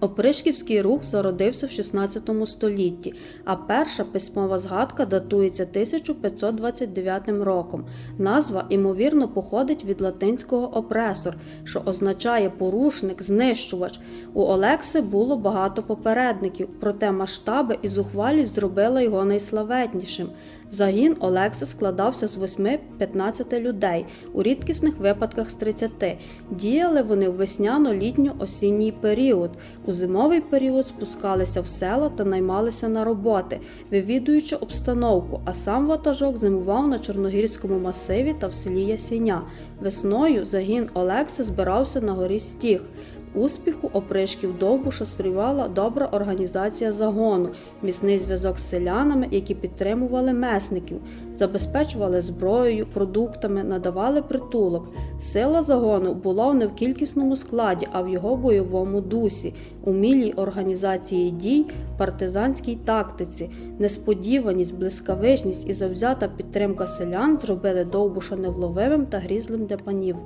Опришківський рух зародився в 16 столітті, а перша письмова згадка датується 1529 роком. Назва, ймовірно, походить від латинського опресор, що означає порушник, знищувач. У Олекси було багато попередників, проте масштаби і зухвалість зробили його найславетнішим. Загін Олекси складався з 8-15 людей, у рідкісних випадках з 30. Діяли вони в весняно-літньо-осінній період. У зимовий період спускалися в села та наймалися на роботи, вивідуючи обстановку, а сам ватажок зимував на Чорногірському масиві та в селі Ясіня. Весною загін Олекса збирався на горі Стіг. Успіху опришків Довбуша сприяла добра організація загону, міцний зв'язок з селянами, які підтримували месників, забезпечували зброєю, продуктами, надавали притулок. Сила загону була не в кількісному складі, а в його бойовому дусі, умілій організації дій, партизанській тактиці. Несподіваність, блискавичність і завзята підтримка селян зробили Довбуша невловимим та грізлим для панів.